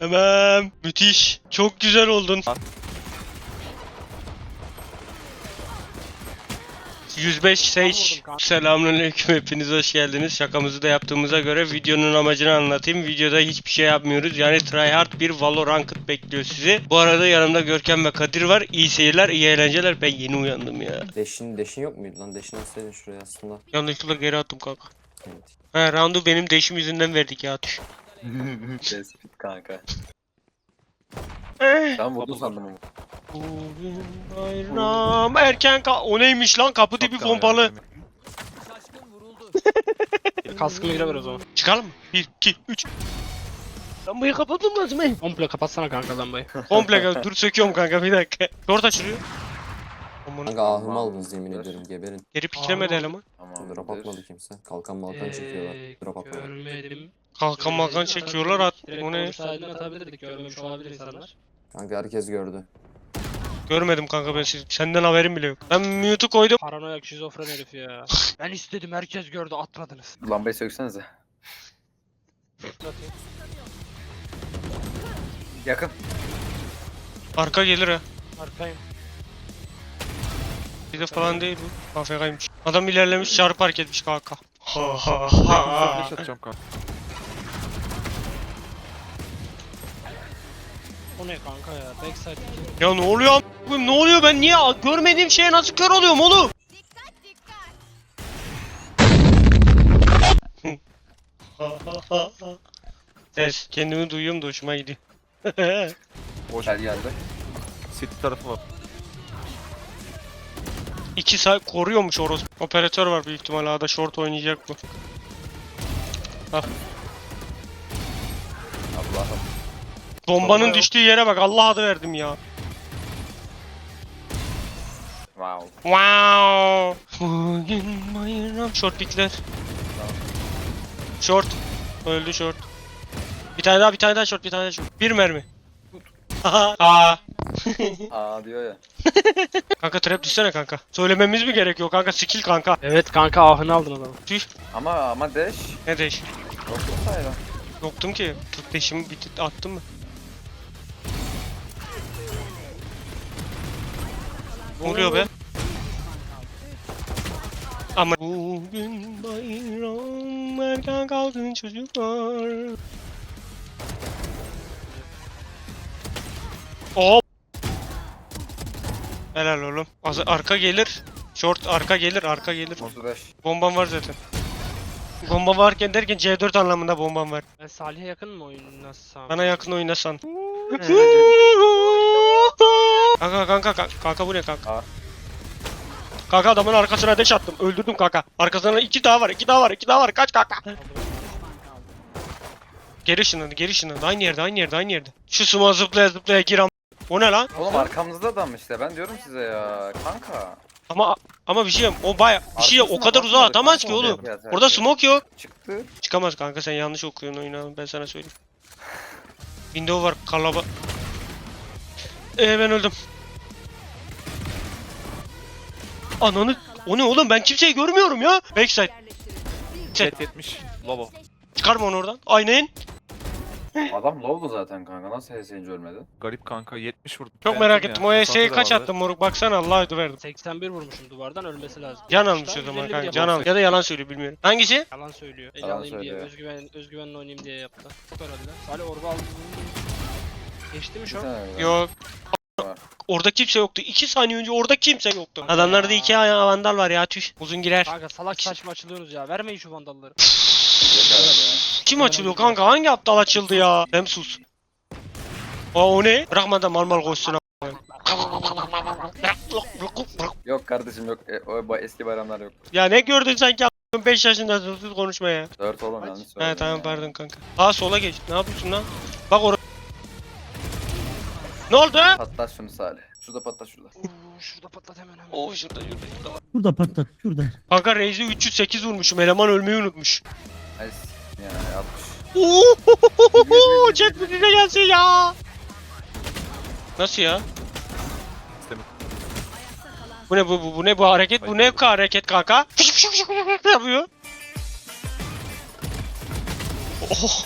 Tamam. Müthiş. Çok güzel oldun. 105 Sage. Selamünaleyküm hepiniz hoş geldiniz. Şakamızı da yaptığımıza göre videonun amacını anlatayım. Videoda hiçbir şey yapmıyoruz. Yani tryhard bir Valorant bekliyor sizi. Bu arada yanımda Görkem ve Kadir var. İyi seyirler, iyi eğlenceler. Ben yeni uyandım ya. Deşin, deşin yok muydu lan? Deşin atsaydın şuraya aslında. Yanlışlıkla geri attım kanka. Evet. He roundu benim değişim yüzünden verdik ya. Tüh. Tespit kanka. Eh. Ben vurdu sandım ama. Bugün bayram erken ka o neymiş lan kapı dibi pompalı. Kaskımı girever o zaman. Çıkalım mı? 1 2 3 Lambayı kapatmam lazım ey. Komple kapatsana kanka lambayı. Komple gel. Dur söküyorum kanka bir dakika. Dört açılıyor. Kanka ahımı aldınız yemin ediyorum geberin. geri piklemedi eleman. Tamam. Drop atmadı kimse. Kalkan malkan çekiyorlar. Drop atmadı. Görmedim. Kalkan makan çekiyorlar at. O ne? olsaydın atabilirdik. Görmemiş olabilir insanlar. Kanka herkes gördü. Görmedim kanka ben siz. Senden haberim bile yok. Ben mute'u koydum. Paranoyak şizofren herif ya. ben istedim herkes gördü atmadınız. Lambayı söksenize. Yakın. Arka gelir ha. Arkayım. Bir de falan değil bu. AFK'ymış. Adam ilerlemiş çarpı park etmiş kanka. Ha ha Flash ha. atacağım kanka. O ne kanka ya? Backside. Ya ne oluyor am- Ne oluyor ben niye görmediğim şeye nasıl kör oluyorum oğlum? Ses kendimi duyuyorum da hoşuma gidiyor. Gel geldi. City tarafı var. İki saat koruyormuş orospu. Operatör var büyük ihtimalle A'da short oynayacak bu. Allah'ım. Bombanın Bomba düştüğü yere bak Allah adı verdim ya. Wow. Wow. Bugün bayram. Short pikler. Short. Öldü short. Bir tane daha bir tane daha short bir tane daha short. Bir mermi. Aha. Aa. Aa diyor ya. Kanka trap düşsene kanka. Söylememiz mi gerekiyor kanka skill kanka. Evet kanka ahını aldın adamı. Tüh. Ama ama dash. Ne değiş? Yok mu sayla? Yoktum ki. Tut deşimi bitti attım mı? Ne oluyor be? Ama bugün bayram erken kaldın çocuklar. Hop. Helal oğlum. Az arka gelir. Short arka gelir, arka gelir. Mozu dash. Bombam var zaten. Bomba varken derken C4 anlamında bombam var. Ben Salih'e yakın mı oynasam? Bana yakın oynasan. kanka kanka kanka kanka bu ne kanka? Aa. Kanka adamın arkasına deş attım. Öldürdüm kanka. Arkasına iki daha var, iki daha var, iki daha var. Kaç kanka. Geri ışınlandı, geri ışınlandı. Aynı yerde, aynı yerde, aynı yerde. Şu suma zıplaya zıplaya gir am- O ne lan? Oğlum arkamızda adam işte ben diyorum size ya. Kanka. Ama ama bir şey o baya bir şey o Arkasına kadar uzağa bakmadık, atamaz ki bakmadık oğlum. zaten. Orada smoke yok. Çıktı. Çıkamaz kanka sen yanlış okuyorsun oyunu ben sana söyleyeyim. Window var kalaba. Ee ben öldüm. Ananı o ne oğlum ben kimseyi görmüyorum ya. Backside Chat 70. Lobo. çıkarma onu oradan. Aynen. Adam low'du zaten kanka. Nasıl HS'inci ölmedi? Garip kanka 70 vurdum. Çok Phantom merak ya. ettim. O Mesafe ES'yi de kaç vardı. attın moruk baksana Allah ödü verdim. 81 vurmuşum duvardan ölmesi lazım. Can almış o zaman 151 kanka. Can al. Ya da yalan söylüyor bilmiyorum. Hangisi? Yalan söylüyor. Eli Yalan alayım diye söylüyor. özgüven özgüvenle oynayayım diye yaptı. Çok herhalde. Salih orba aldı. Geçti mi Bir şu an? tane. Yok. Orada kimse yoktu. 2 saniye önce orada kimse yoktu. Adamlarda iki ayağı vandal var ya tüh. Uzun girer. Kanka salak saçma açılıyorsunuz ya. Vermeyin şu vandalları. Ya. Kim açılıyor kanka? Hangi aptal açıldı ya? Hem sus. Aa o ne? Bırakma da mal mal koşsun. Yok kardeşim yok. E, o ba- eski bayramlar yok. Ya ne gördün sanki a**? 5 yaşındasın sus konuşma ya. 4 oğlum yanlış He söyledim tamam ya. pardon kanka. Aa sola geç. Ne yapıyorsun lan? Ne oldu? Patlat şunu Salih. Şurada patlat şurada. Oo, şurada patlat hemen hemen. Oo şurada şurada şurada. Şurada patlat şurada. Kanka Reis'i 308 vurmuşum. Eleman ölmeyi unutmuş. S- ya yapmış. Ooo chat bize gelsin ya? Nasıl ya? Bu ne bu, bu, bu ne bu hareket? Bu ne bu hareket kanka? Ne yapıyor? Oh.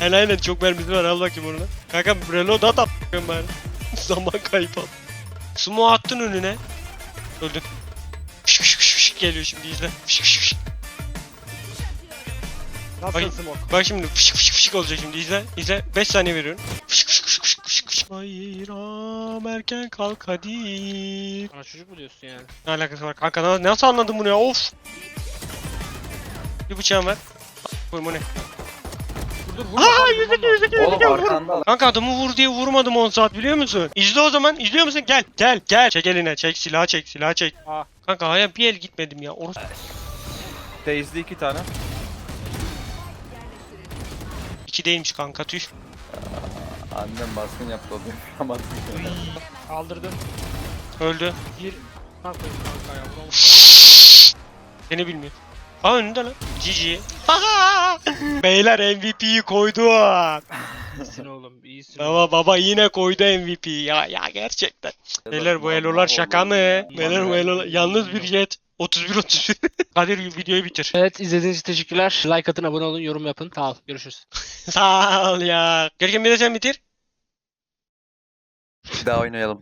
Aynen aynen çok mermisi var al bakayım onu. Kanka reload at a**ım bari. Zaman kaybı al. Sumo attın önüne. Öldün. Fış fış fış fış geliyor şimdi izle. Fış fış fış. Nasıl Ay. smoke? Bak şimdi fışık fışık fışık olacak şimdi izle. İzle 5 saniye veriyorum. Fışık fışık fışık fışık fışık fışık. Bayram erken kalk hadi. Bana çocuk mu diyorsun yani? Ne alakası var kanka na- nasıl anladın bunu ya of. Bir bıçağım ver. Koyma ne? Dur vurma. Aa kanka, yüzdeki vurma. yüzdeki Oğlum yüzdeki vur. arkanda lan. Kanka adamı vur diye vurmadım 10 saat biliyor musun? İzle o zaman izliyor musun? Gel gel gel. Çek eline çek silahı çek silahı çek. Aa. Kanka haya bir el gitmedim ya. Orası Daze'li iki tane. 2 değilmiş kanka tüh. Annem baskın yaptı o yapamadı. Kaldırdım. Öldü. Bir. Kanka kanka ya. Seni bilmiyor. Aa önünde lan. GG. Beyler MVP'yi koydu. İyisin oğlum. iyisin. Baba baba yine koydu MVP ya ya gerçekten. Beyler bu elolar şaka mı? Beyler bu elolar yalnız bir jet. 31 31. Kadir videoyu bitir. Evet izlediğiniz için teşekkürler. Like atın, abone olun, yorum yapın. Sağ ol. Görüşürüz. Sağ ol ya. Görkem bir de sen bitir. Bir daha oynayalım.